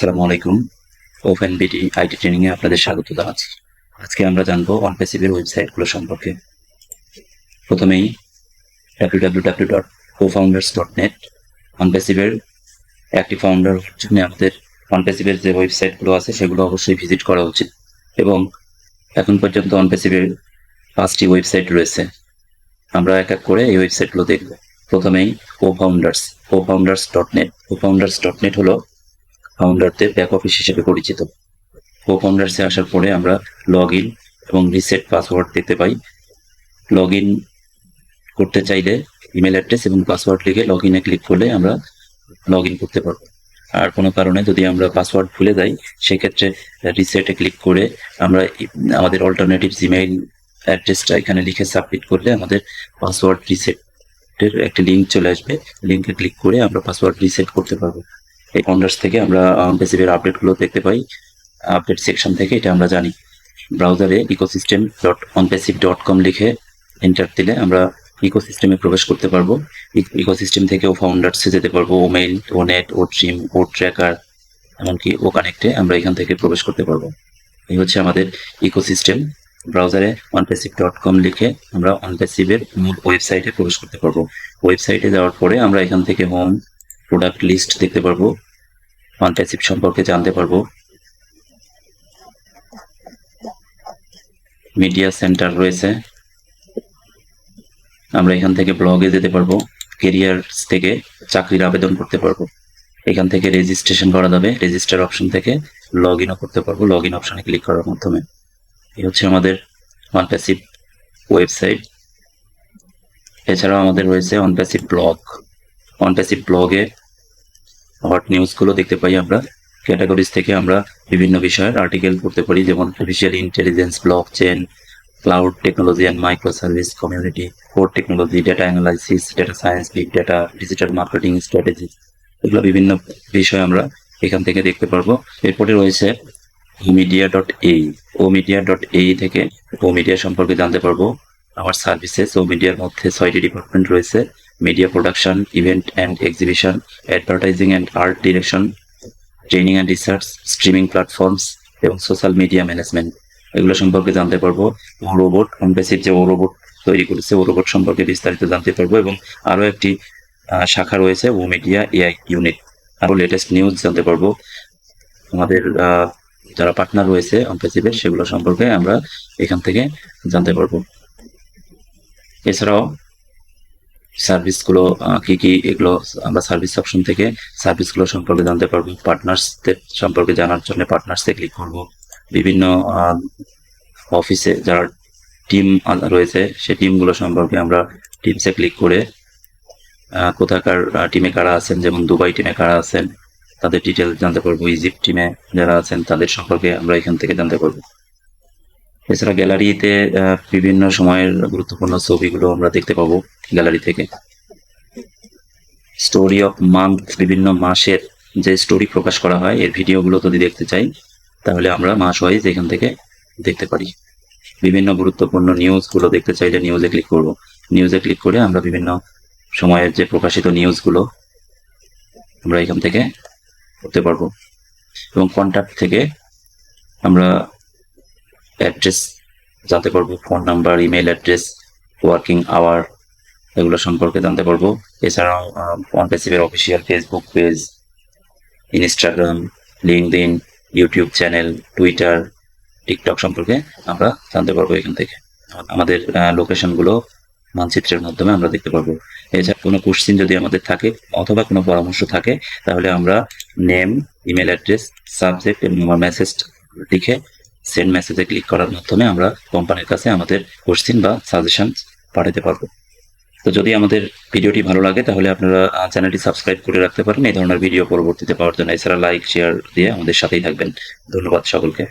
আসসালামু আলাইকুম। Open BD IT training এ আপনাদের স্বাগত জানাচ্ছি। আজকে আমরা জানব অনপেসিভের ওয়েবসাইটগুলো সম্পর্কে। প্রথমেই W W W dot cofounders dot net অনপেসিভের একটি ফাউন্ডার জন্য আমাদের অনপেসিভের যে ওয়েবসাইটগুলো আছে, সেগুলো অবশ্যই ভিজিট করা উচিত। এবং এখন পর্যন্ত অনপেসিভের পাঁচটি ওয়েবসাইট রয়েছে। আমরা এক এক করে এই ওয়েবসাইটগুলো দেখব। প্রথমেই co founders co founders dot net co founders dot net হলো ফাউন্ডারদের ব্যাক অফিস হিসেবে পরিচিত। কো ফাউন্ডার্সে আসার পরে আমরা লগ ইন এবং রিসেট পাসওয়ার্ড দেখতে পাই। লগ ইন করতে চাইলে ইমেল অ্যাড্রেস এবং পাসওয়ার্ড লিখে লগ ইনে ক্লিক করলে আমরা লগ ইন করতে পারব। আর কোনো কারণে যদি আমরা পাসওয়ার্ড ভুলে যাই, সেক্ষেত্রে রিসেটে ক্লিক করে আমরা আমাদের অল্টারনেটিভ জিমেইল অ্যাড্রেসটা এখানে লিখে সাবমিট করলে আমাদের পাসওয়ার্ড রিসেটের একটি লিঙ্ক চলে আসবে। লিঙ্কে ক্লিক করে আমরা পাসওয়ার্ড রিসেট করতে পারব। এই ফাউন্ডার্স থেকে আমরা অনপেসিভের আপডেটগুলো দেখতে পাই। আপডেট সেকশন থেকে এটা আমরা জানি। ব্রাউজারে ecosystem dot OnPassive dot com লিখে এন্টার দিলে আমরা ইকোসিস্টেমে প্রবেশ করতে পারব। ইকোসিস্টেম থেকেও ফাউন্ডার্সে যেতে পারব। O mail O net O trim O tracker এমনকি ও কানেক্টে আমরা এখান থেকে প্রবেশ করতে পারব। এই হচ্ছে আমাদের ইকোসিস্টেম ব্রাউজারে অনপেসিভ ডট কম লিখে আমরা অনপেসিভের মূল ওয়েবসাইটে প্রবেশ করতে পারব। ওয়েবসাইটে যাওয়ার পরে আমরা এখান থেকে হোম প্রোডাক্ট লিস্ট দেখতে পারব। অনপ্যাসিভ সম্পর্কে জানতে পারব। মিডিয়া সেন্টার রয়েছে। আমরা এখান থেকে ব্লগে যেতে পারব। কেরিয়ার থেকে চাকরির আবেদন করতে পারব। এখান থেকে রেজিস্ট্রেশন করা যাবে। রেজিস্টার অপশন থেকে লগ ইনও করতে পারব। লগ ইন অপশনে ক্লিক করার মাধ্যমে। এই হচ্ছে আমাদের অনপ্যাসিভ ওয়েবসাইট এছাড়াও আমাদের রয়েছে অনপ্যাসিভ ব্লগ অনপ্যাসিভ ব্লগে হট নিউজগুলো দেখতে পাই আমরা। ক্যাটাগরিজ থেকে আমরা বিভিন্ন বিষয়ের আর্টিকেল পড়তে পারি, যেমন artificial intelligence blockchain cloud technology and micro service community core technology data analysis data science big data digital marketing strategy এগুলো বিভিন্ন বিষয় আমরা এখান থেকে দেখতে পারব। এরপরে রয়েছে মিডিয়া ডট এই ও মিডিয়া ডট এই থেকে ও মিডিয়া সম্পর্কে জানতে পারব। আমার সার্ভিসেস ও মিডিয়ার মধ্যে ছয়টি ডিপার্টমেন্ট রয়েছে। Media production event and exhibition advertising and art direction training and research streaming platforms এবং সোশ্যাল মিডিয়া ম্যানেজমেন্ট এগুলো সম্পর্কে জানতে পারব। ও রোবট অনপেসিভ যে ও রোবট তৈরি করেছে, ও রোবট সম্পর্কে বিস্তারিত জানতে পারব এবং আরও একটি শাখা রয়েছে, ও মিডিয়া এআই ইউনিট আরও লেটেস্ট নিউজ জানতে পারব। আমাদের যারা পার্টনার রয়েছে অনপেসিভের সেগুলো সম্পর্কে আমরা এখান থেকে জানতে পারব। এছাড়াও সার্ভিসগুলো আহ, কি কি এগুলো আমরা সার্ভিস অপশন থেকে সার্ভিসগুলো সম্পর্কে জানতে পারব। পার্টনার্সদের সম্পর্কে জানার জন্য পার্টনার্সে ক্লিক করব। বিভিন্ন অফিসে যারা টিম রয়েছে সেই টিমগুলো সম্পর্কে আমরা টিমসে ক্লিক করে কোথাকার টিমে কারা আছেন যেমন দুবাই টিমে কারা আছেন তাদের ডিটেল জানতে পারব ইজিপ্ট টিমে যারা আছেন তাদের সম্পর্কে আমরা এখান থেকে জানতে পারব। এছাড়া গ্যালারিতে বিভিন্ন সময়ের গুরুত্বপূর্ণ ছবিগুলো আমরা দেখতে পাবো গ্যালারি থেকে। স্টোরি অফ মান্থ বিভিন্ন মাসের যে স্টোরি প্রকাশ করা হয়, এর ভিডিওগুলো যদি দেখতে চাই, তাহলে আমরা মাস ওয়াইজ এখান থেকে দেখতে পারি। বিভিন্ন গুরুত্বপূর্ণ নিউজগুলো দেখতে চাইলে নিউজে ক্লিক করব। নিউজে ক্লিক করে আমরা বিভিন্ন সময়ের যে প্রকাশিত নিউজগুলো আমরা এখান থেকে করতে পারব। এবং কন্ট্যাক্ট থেকে আমরা অ্যাড্রেস জানতে পারব phone number email address working hour এগুলো সম্পর্কে জানতে পারব। এছাড়াও অনপেসিভের official Facebook page Instagram LinkedIn YouTube channel Twitter TikTok সম্পর্কে আমরা জানতে পারব এখান থেকে। আমাদের লোকেশনগুলো মানচিত্রের মাধ্যমে আমরা দেখতে পারব। এছাড়া কোনো কোশ্চিন যদি আমাদের থাকে অথবা কোনো পরামর্শ থাকে, তাহলে আমরা নেম ইমেল অ্যাড্রেস সাবজেক্ট এবং আমার মেসেজ লিখে সেন্ড মেসেজে ক্লিক করার মাধ্যমে আমরা কোম্পানির কাছে আমাদের কোশ্চিন বা সাজেশন পাঠাতে পারব। তো যদি আমাদের ভিডিওটি ভালো লাগে, তাহলে আপনারা চ্যানেলটি সাবস্ক্রাইব করে রাখতে পারেন। এই ধরনের ভিডিও পরবর্তীতে পাওয়ার জন্য এছাড়া লাইক শেয়ার দিয়ে আমাদের সাথেই থাকবেন। ধন্যবাদ সকলকে।